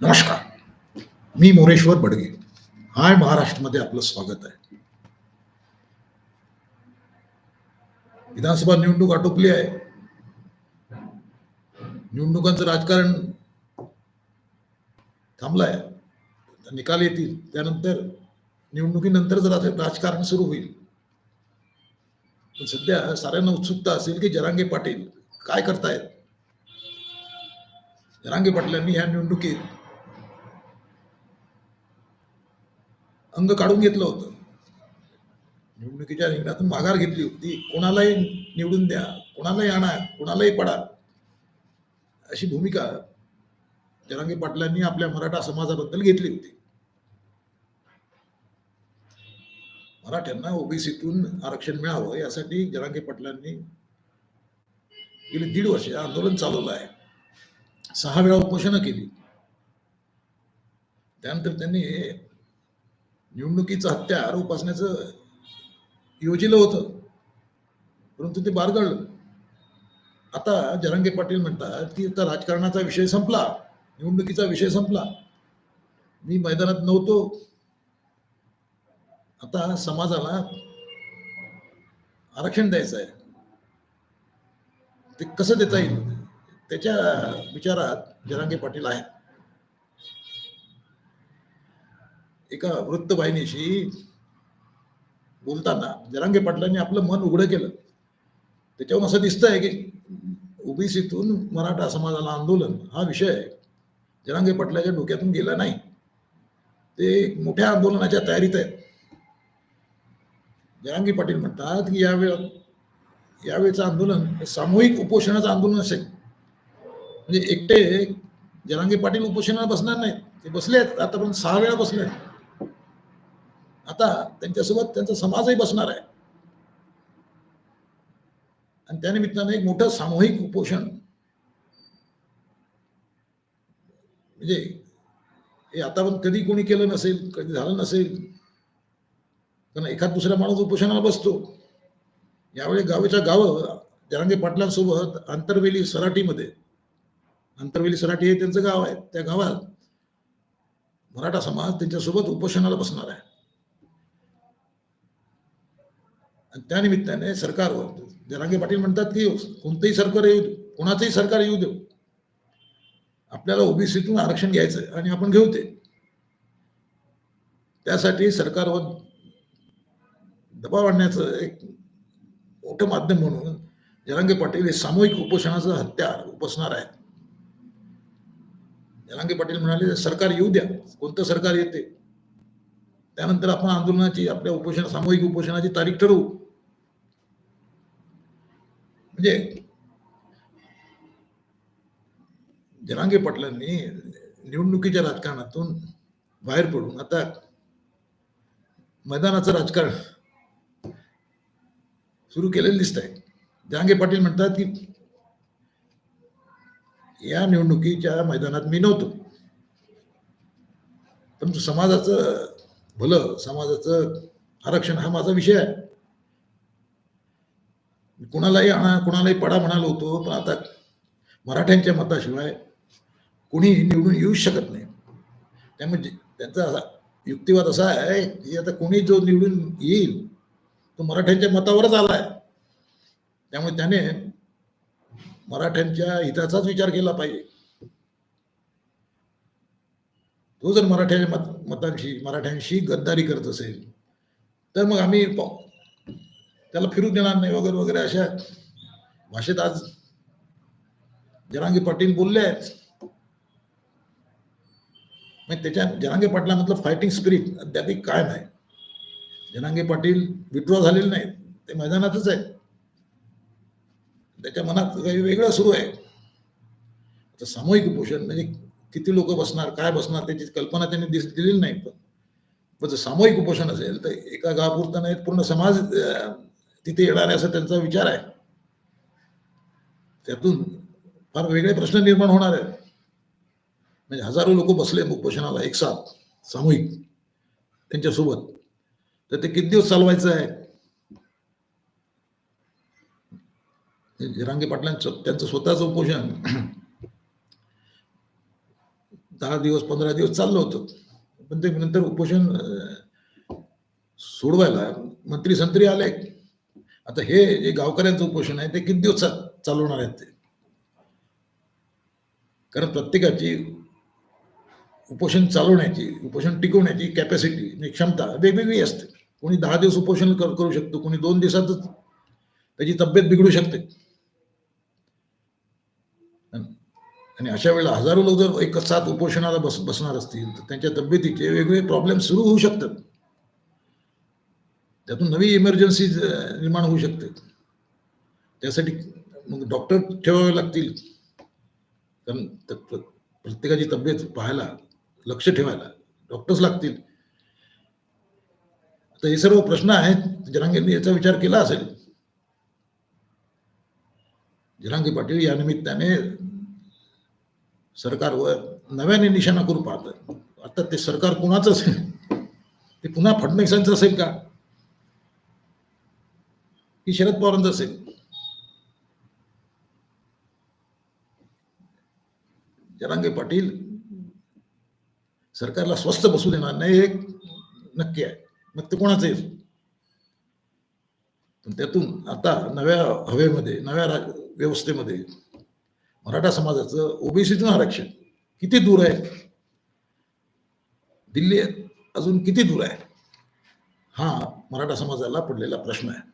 नमस्कार. मी मोरेश्वर बडगे. हाय महाराष्ट्रमध्ये आपलं स्वागत आहे. विधानसभा निवडणूक आटोपली आहे. निवडणुकांचं राजकारण थांबलंय. निकाल येतील. त्यानंतर निवडणुकीनंतरच राज- राजकारण सुरू होईल. पण सध्या साऱ्यांना उत्सुकता असेल की जरांगे पाटील काय करतायत? जरांगे पाटलांनी ह्या निवडणुकीत अंग काढून घेतलं होतं. निवडणुकीच्या रिंगणातून माघार घेतली होती. कोणालाही निवडून द्या कोणालाही आणा कोणालाही पडा. अशी भूमिका जनांगी पाटलांनी आपल्या मराठा समाजाबद्दल घेतली होती. मराठ्यांना ओबीसीतून आरक्षण मिळावं यासाठी जरांगे पाटलांनी गेली दीड वर्ष आंदोलन चालवलं आहे. सहा वेळा उपोषणं केली. त्यानंतर त्यांनी निवडणुकीचं हत्यार उपासण्याचं योजिलं होतं. परंतु ते बारगळलं आता जरांगे पाटील म्हणतात की आता राजकारणाचा विषय संपला. निवडणुकीचा विषय संपला. मी मैदानात नव्हतो. आता समाजाला आरक्षण द्यायचं आहे. ते कसं देता येईल? त्याच्या विचारात जरांगे पाटील आहेत. एका वृत्तवाहिनीशी बोलताना जरांगे पाटलांनी आपलं मन उघडं केलं. त्याच्यावरून असं दिसतंय की ओबीसीतून मराठा समाजाला आंदोलन हा विषय जरांगे पाटलाच्या डोक्यातून गेला नाही. ते मोठ्या आंदोलनाच्या तयारीत आहेत. जरांगे पाटील म्हणतात की यावेळ यावेळेचं आंदोलन हे सामूहिक उपोषणाचं आंदोलन असेल. म्हणजे एकटे जरांगे पाटील उपोषणाला बसणार नाहीत. ते बसले आहेत आतापर्यंत सहा वेळा बसले आहेत आता त्यांच्यासोबत त्यांचा समाजही बसणार आहे. आणि त्यानिमित्तानं एक मोठं सामूहिक उपोषण. म्हणजे हे आता पण कधी कोणी केलं नसेल कधी झालं नसेल कारण एखाद दुसरा माणूस उपोषणाला बसतो. यावेळी गावेच्या गावं जरांगे पाटलांसोबत आंतरवेली सराटीमध्ये. आंतरवेली सराटी हे त्यांचं गाव आहे त्या गावात मराठा समाज त्यांच्यासोबत उपोषणाला बसणार आहे. आणि त्यानिमित्ताने सरकारवर जरांगे पाटील म्हणतात की कोणतंही सरकार येऊ देऊ कोणाचंही सरकार येऊ देऊ आपल्याला ओबीसीतून आरक्षण घ्यायचं आणि आपण घेऊ ते. त्यासाठी सरकारवर दबाव आणण्याचं एक मोठं माध्यम म्हणून जरांगे पाटील हे सामूहिक उपोषणाचं हत्यार उपसणार आहे जरांगे पाटील म्हणाले सरकार येऊ द्या कोणतं सरकार येते. त्यानंतर आपण आंदोलनाची आपल्या उपोषण सामूहिक उपोषणाची तारीख ठरवू. म्हणजे जनांगे पाटलांनी निवडणुकीच्या राजकारणातून बाहेर पडून आता मैदानाचं राजकारण सुरू केलेलं दिसत आहे जहांगे पाटील म्हणतात की या निवडणुकीच्या मैदानात मी नव्हतो. पण समाजाचं भलं समाजाचं आरक्षण हा माझा विषय आहे. कुणालाही आणा कुणालाही पडा म्हणालो होतो पण आता मराठ्यांच्या मताशिवाय कुणी निवडून येऊच शकत नाही. त्यामुळे त्यांचा असा युक्तिवाद असा आहे की आता कोणी जो निवडून येईल तो मराठ्यांच्या मतावरच आलाय. त्यामुळे त्याने मराठ्यांच्या हिताचाच विचार केला पाहिजे. तो जर मराठ्याच्या मत मतांशी मराठ्यांशी गद्दारी करत असेल तर मग आम्ही प- त्याला फिरू देणार नाही वगैरे वगैरे अशा भाषेत आज जरांगे पाटील बोलले आहेत. मग त्याच्या जरांगे पाटलामधलं फायटिंग स्पिरिट अद्याप काय नाही. जनांगे पाटील विड्रॉ झालेले नाहीत. ते मैदानातच आहेत. त्याच्या मनात काही वेगळं सुरू आहे. आता सामूहिक उपोषण म्हणजे किती लोक बसणार काय बसणार त्याची कल्पना त्यांनी दिस दिलेली नाही. पण जर सामूहिक उपोषण असेल तर एका गावापुरता नाही पूर्ण समाज तिथे येणार आहे असा त्यांचा विचार आहे. त्यातून फार वेगळे प्रश्न निर्माण होणार आहेत. म्हणजे हजारो लोक बसले उपोषणाला एक साथ सामूहिक त्यांच्यासोबत. तर ते किती दिवस चालवायचं आहे? जरांगे पाटलांचं त्यांचं स्वतःचं उपोषण. दहा दिवस पंधरा दिवस चाललं होतं. पण ते नंतर उपोषण सोडवायला मंत्री संत्री आले. आता हे जे गावकऱ्यांचं उपोषण आहे ते किती दिवस चा- चालवणार आहेत ते? कारण प्रत्येकाची उपोषण चालवण्याची उपोषण टिकवण्याची कॅपॅसिटी म्हणजे क्षमता वेगवेगळी असते. कोणी दहा दिवस उपोषण कर- करू शकतो कोणी दोन दिवसातच त्याची तब्येत बिघडू शकते. आणि अशा वेळेला हजारो लोक जर एक साथ उपोषणाला बस बसणार असतील तर त्यांच्या तब्येतीचे वेगवेगळे प्रॉब्लेम सुरू होऊ शकतात. त्यातून नवी इमर्जन्सी निर्माण होऊ शकते. त्यासाठी मग डॉक्टर ठेवावे लागतील. कारण प्रत्येकाची तब्येत पाहायला लक्ष ठेवायला डॉक्टर्स लागतील. तर हे सर्व प्रश्न आहेत. जरांगेंनी याचा विचार केला असेल. जनांगे पाटील या निमित्ताने सरकारवर नव्याने निशाणा करू पाहतात. आता ते सरकार कोणाचं असेल? ते पुन्हा फडणवीसांचं असेल का? की शरद पवारांचं असेल. जरांगे पाटील सरकारला स्वस्त बसू देणार नाही हे नक्की आहे. मग ते कोणाचं येईल पण त्यातून आता नव्या हवेमध्ये नव्या राज- व्यवस्थेमध्ये मराठा समाजाचं ओबीसीतून आरक्षण किती दूर आहे? दिल्ली अजून किती दूर आहे? हा मराठा समाजाला पडलेला प्रश्न आहे.